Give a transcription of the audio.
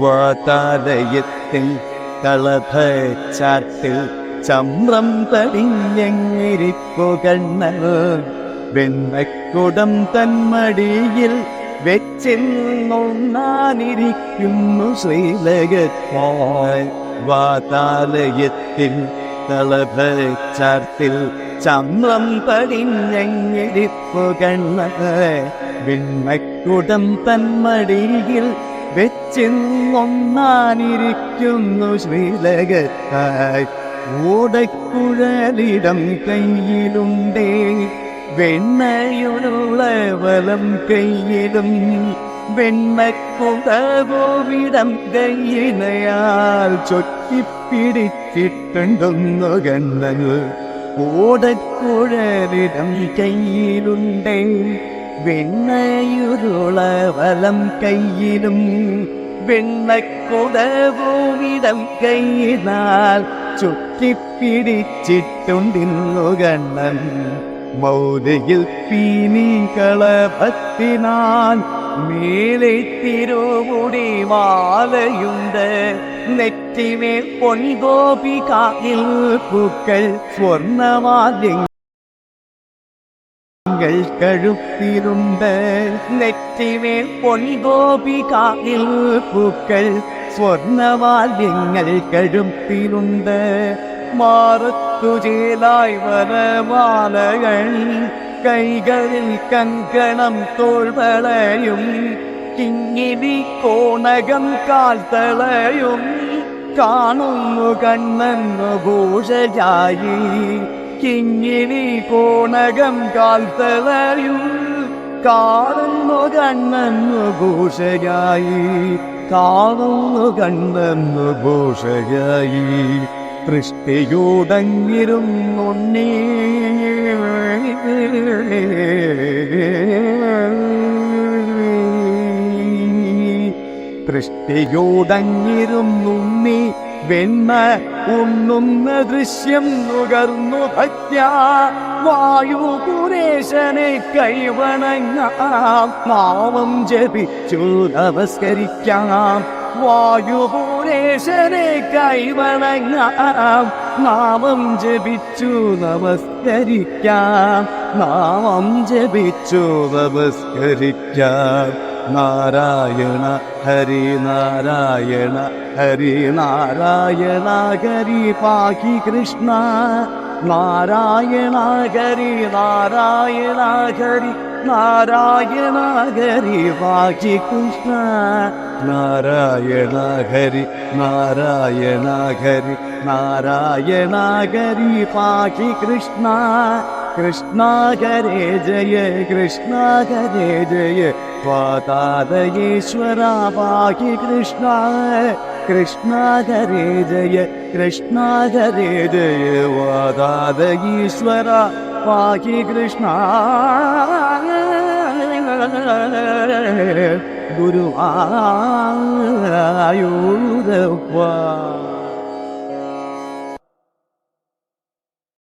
വാതാലയത്തിൽ കളഭച്ചാട്ടിൽ ചമ്രം തടിഞ്ഞെങ്ങിരിപ്പുകണ്ണൽ വെണ്ണക്കുടം തന്മടിയിൽ വെച്ചെന്നൊന്നാനിരിക്കുന്നു ശ്രീലകത്തായി വാതാലയത്തിൽ കളഭച്ചാട്ടിൽ ചമ്രം പടിഞ്ഞെങ്ങിരിപ്പുകണ്ണ വെണ്ണക്കുടം തന്മടിയിൽ വെച്ചെന്നൊന്നാനിരിക്കുന്നു ശ്രീലകത്തായി. ഓടക്കുഴലിടം കയ്യിലുണ്ടേ വെണ്ണയുള്ള വലം കയ്യിലും വെണ്ണക്കുടവിടം കയ്യിനയാൽ ചൊറ്റിപ്പിടിച്ചിട്ടുണ്ടെന്നു കണ്ണങ്ങൾ ഓടക്കുഴലിടം കയ്യിലുണ്ടേ വെണ്ണയുരുള വലം കയ്യിലും വെണ്ണക്കുടവുമിടം കയ്യിനാൽ ചുറ്റിപ്പിടിച്ചിട്ടുണ്ടിന്നു കണ്ണൻ മൗലയിൽ പീനി കളഭത്തിനാൽ മേലെ തിരുമുടി മാലയുണ്ട്. നെറ്റിമേൽ പൊൻഗോപികായിൽ പൂക്കൾ സ്വർണമാദ്യങ്ങൾ ങ്ങൾ കഴുത്തിലുണ്ട്. നെറ്റിമേൽ പൊൻഗോപികായിൽ പൂക്കൾ സ്വർണമാല്യങ്ങൾ കഴുത്തിലുണ്ട്. മാറത്തു ചേലായി വനമാലകൾ കൈകളിൽ കങ്കണം തോൾവളയും കിങ്ങിനി കോണകം കാൽത്തളയും കാണുന്നു കണ്ണെന്നു ഭൂഷയായി കിങ്ങിനി കോണകം കാൽത്തളയും കാണുന്നു കണ്ണെന്നു ഘോഷയായി കാണുന്നു കണ്ണെന്നു ഭൂഷയായി സൃഷ്ടിയൂടങ്ങിരുന്നുണ്ണീ നീ വെണ്ണ ഉണ്ണുന്ന ദൃശ്യം നുകർന്നു ഭക്യ വായുപുരേശനെ കൈവണങ്ങാം. നാമം ജപിച്ചു നമസ്കരിക്കാം. വായുപുരേശനെ കൈവണങ്ങാം. നാമം ജപിച്ചു നമസ്കരിക്കാം. നാമം ജപിച്ചു നമസ്കരിക്കാം. നാരായണ ഹരി നാരായണ ഹരി നാരായണ ഹരി പാഹി കൃഷ്ണ നാരായണ ഹരി നാരായണ ഹരി നാരായണ ഹരി പാഹി കൃഷ്ണ നാരായണ ഹരി നാരായണ ഹരി നാരായണ ഹരി പാഹി കൃഷ്ണ कृष्णा घरे जय कृष्णा घरे जय। पाता पाहि ईश्वरा कृष्ण कृष्णा घरे जय कृष्णा घरे जय। वा पाहि द ईश्वरा कृष्णा। गुरुवायु